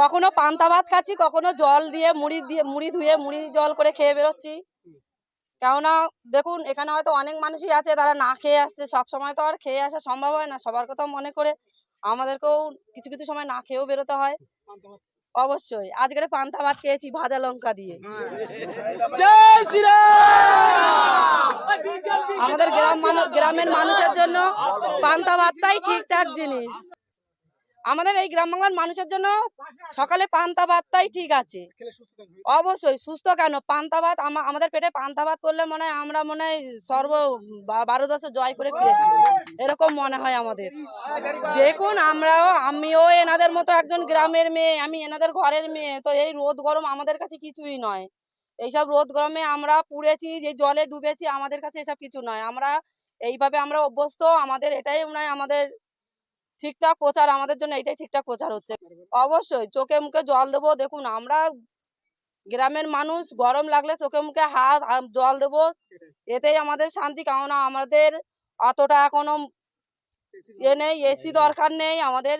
কখনো পান্তা ভাত খাচ্ছি কখনো জল দিয়ে মুড়ি দিয়ে মুড়ি ধুয়ে মুড়ি জল করে খেয়ে বেরোচ্ছি। কেননা দেখুন এখানে হয়তো অনেক মানুষই আছে তারা না খেয়ে আসছে সব সময় তো আর খেয়ে আসা সম্ভব হয় না। সবার কথা মনে করে আমাদেরকেও কিছু কিছু সময় না খেয়েও বেরোতে হয়। অবশ্যই আজকের পান্তা ভাত খেয়েছি ভাজা লঙ্কা দিয়ে। আমাদের গ্রাম মানুষ গ্রামের মানুষের জন্য পান্তা ভাতটাই ঠিকঠাক জিনিস। আমাদের এই গ্রাম বাংলার মানুষের জন্য সকালে পান্তা ভাতটাই ঠিক আছে। অবশ্যই সুস্থ কেন? পান্তা ভাত আমা- আমাদের পেটে পান্তা ভাত করলে মনে হয় আমরা মনে হয় সর্ব বারো দশে জয় করে ফিরেছি। এরকম মনে হয় আমাদের। দেখুন আমরাও আমিও এনাদের মতো একজন গ্রামের মেয়ে আমি এনাদের ঘরের মেয়ে তো এই রোদ গরম আমাদের কাছে কিছুই নয়। এইসব রোদ গরমে আমরা পুড়েছি যে জলে ডুবেছি আমাদের কাছে এসব কিছু নয়। আমরা এইভাবে আমরা অভ্যস্ত আমাদের এটাই মনে হয় আমাদের ঠিকঠাক প্রচার, আমাদের জন্য এটাই ঠিকঠাক প্রচার হচ্ছে। অবশ্যই চোখে মুখে জল দেবো, দেখুন আমরা গ্রামের মানুষ, গরম লাগলে চোখে মুখে হাত জল দেবো। এতেই আমাদের শান্তি, কেননা আমাদের অতটা এখনও এ নেই, এসি দরকার নেই, আমাদের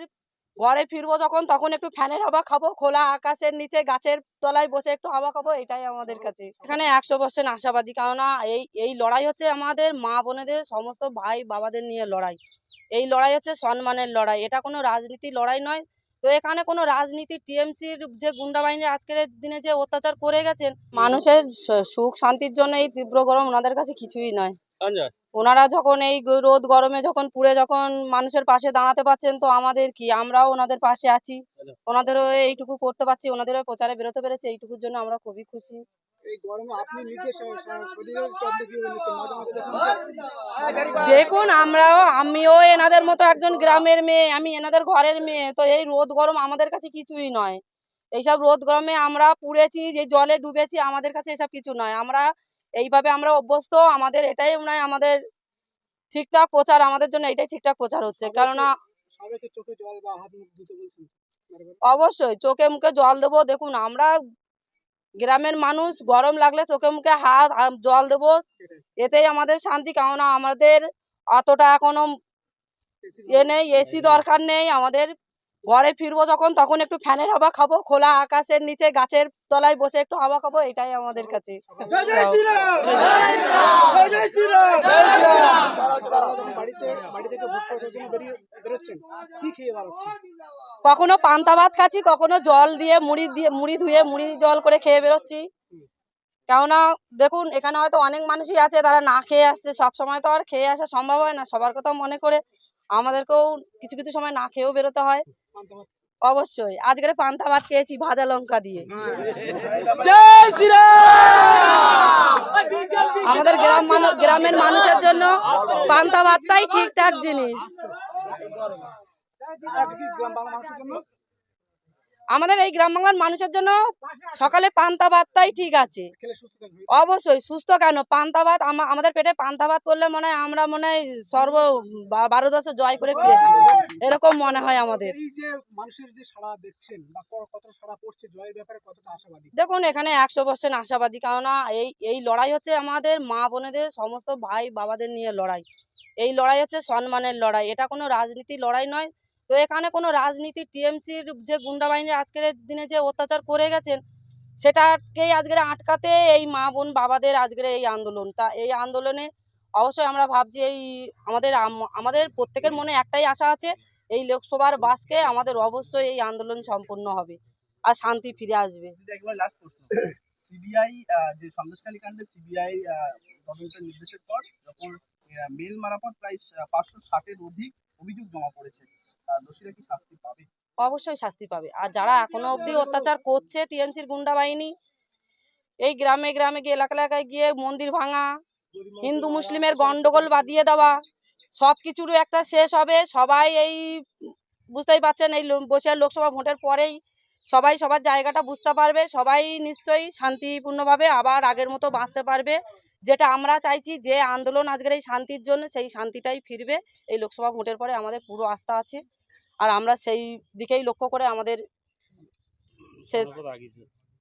ঘরে ফিরবো যখন, তখন একটু ফ্যানের হাওয়া খাব, খোলা আকাশের নিচে গাছের তলায় বসে একটু হাওয়া খাব, এটাই আমাদের কাছে। এখানে একশো পার্সেন্ট আশাবাদী, কেননা এই এই লড়াই হচ্ছে আমাদের মা বোনেদের সমস্ত ভাই বাবাদের নিয়ে লড়াই। এই লড়াই হচ্ছে সম্মানের লড়াই। এটা কোনো রাজনীতির লড়াই নয়। তো এখানে কোনো রাজনীতি টিএমসির যে গুন্ডা বাহিনী আজকের দিনে যে অত্যাচার করে গেছেন মানুষের সুখ শান্তির জন্য এই তীব্র গরম ওনাদের কাছে কিছুই নয়। ওনারা যখন এই রোদ গরমে যখন পুড়ে যখন মানুষের পাশে দাঁড়াতে পারছেন তো আমাদের কি? আমরাও ওনাদের পাশে আছি। ওনাদেরও এইটুকু করতে পারছি ওনাদেরও প্রচারে বেরোতে পেরেছে এইটুকুর জন্য আমরা খুবই খুশি। এই গরমে আপনি নিজে শ- শ- শরীরের যত্ন কীভাবে নিচ্ছেন মাঝে মাঝে দেখুন। দেখুন আমরাও আমিও এনাদের মতো একজন গ্রামের মেয়ে আমি এনাদের ঘরের মেয়ে তো এই রোদ গরম আমাদের কাছে কিছুই নয়। এইসব রোদ গরমে আমরা পুড়েছি যে জলে ডুবেছি আমাদের কাছে এসব কিছু নয়। আমরা এইভাবে আমরা অভ্যস্ত আমাদের এটাই মনে হয় আমাদের ঠিকঠাক প্রচার আমাদের জন্য এটাই ঠিকঠাক প্রচার হচ্ছে। কেননা সবাইকে চোখে জল বা হাত মুখ ধুতে বলছেন বারবার। অবশ্যই চোখে মুখে জল দেবো। দেখুন আমরা গ্রামের মানুষ গরম লাগলে চোখে মুখে হাত জল দেব। এতেই আমাদের শান্তি কেননা আমাদের অতটা এখনও এ নেই এসি দরকার নেই। আমাদের ঘরে ফিরবো যখন তখন একটু ফ্যানের হাওয়া খাব খোলা আকাশের নিচে গাছের তলায় বসে একটু হাওয়া খাব এটাই আমাদের কাছে জয় জয় শ্রীরাম জয় জয় শ্রীরাম আপনারা যখন বাড়িতে বাড়ি থেকে ভোট প্রচারের জন্য বেরিয়ে বেরোচ্ছেন? কি খেয়ে বার কখনো পান্তা ভাত খাচ্ছি কখনো জল দিয়ে মুড়ি দিয়ে মুড়ি ধুয়ে মুড়ি জল করে খেয়ে বেরোচ্ছি। কেননা দেখুন এখানে হয়তো অনেক মানুষই আছে তারা না খেয়ে আসছে সব সময় তো আর খেয়ে আসা সম্ভব হয় না। সবার কথা মনে করে আমাদেরকেও কিছু কিছু সময় না খেয়েও বেরোতে হয়। অবশ্যই। আজকের পান্তা ভাত খেয়েছি ভাজা লঙ্কা দিয়ে। জয় শ্রীরাম আমাদের গ্রাম গ্রামের মানুষের জন্য পান্তা ভাতটাই ঠিকঠাক জিনিস আর কি গ্রাম বাংলা মানুষের জন্য আমাদের এই গ্রাম বাংলার মানুষের জন্য সকালে পান্তা ভাতটাই ঠিক আছে। অবশ্যই সুস্থ কেন? পান্তা ভাত আমা- আমাদের পেটে পান্তা ভাত করলে মনে হয় আমরা মনে হয় সর্ব বারো দশে জয় করে ফিরেছি। এরকম মনে হয় আমাদের। দেখুন এখানে একশো পার্সেন্ট আশাবাদী কেননা এই এই লড়াই হচ্ছে আমাদের মা বোনেদের সমস্ত ভাই বাবাদের নিয়ে লড়াই। এই লড়াই হচ্ছে সম্মানের লড়াই। এটা কোনো রাজনীতির লড়াই নয় তো এখানে কোনো রাজনীতি টিএমসির যে গুন্ডা বাহিনী আজকের দিনে যে অত্যাচার করে গেছেন, সেটাকেই আজকের আটকাতে এই মা বোন বাবাদের আজকের এই আন্দোলন। তা এই আন্দোলনে অবশ্যই আমরা ভাবছি এই আমাদের আমাদের প্রত্যেকের মনে একটাই আশা আছে, এই লোকসভার বাসকে আমাদের অবশ্যই এই আন্দোলন সম্পূর্ণ হবে আর শান্তি ফিরে আসবে। সিবিআই যে সন্দেশখালী কাণ্ডে সিবিআই তদন্তের নির্দেশের পর যখন মেল প্রায় পাঁচশো ষাটের অধিক অভিযোগ জমা পড়েছে। দোষীরা কি শাস্তি পাবে? অবশ্যই শাস্তি পাবে। আর যারা এখনও অব্দি অত্যাচার করছে টিএমসির গুন্ডা বাহিনী এই গ্রামে গ্রামে গিয়ে এলাকা এলাকায় গিয়ে মন্দির ভাঙা হিন্দু মুসলিমের গন্ডগোল বাঁধিয়ে দেওয়া সব কিছুরও একটা শেষ হবে। সবাই এই বুঝতেই পারছেন এই বসে লোকসভা ভোটের পরেই সবাই সবার জায়গাটা বুঝতে পারবে সবাই নিশ্চয়ই শান্তিপূর্ণভাবে আবার আগের মতো বাঁচতে পারবে। যেটা আমরা চাইছি যে আন্দোলন আজকের এই শান্তির জন্য সেই শান্তিটাই ফিরবে। এই লোকসভা ভোটের পরে আমাদের পুরো আস্থা আছে। আর আমরা সেই দিকেই লক্ষ্য করে আমাদের শেষ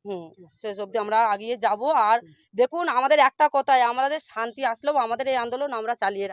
হুম শেষ অবধি আমরা এগিয়ে যাব। আর দেখুন আমাদের একটা কথায় আমাদের শান্তি আসলেও আমাদের এই আন্দোলন আমরা চালিয়ে।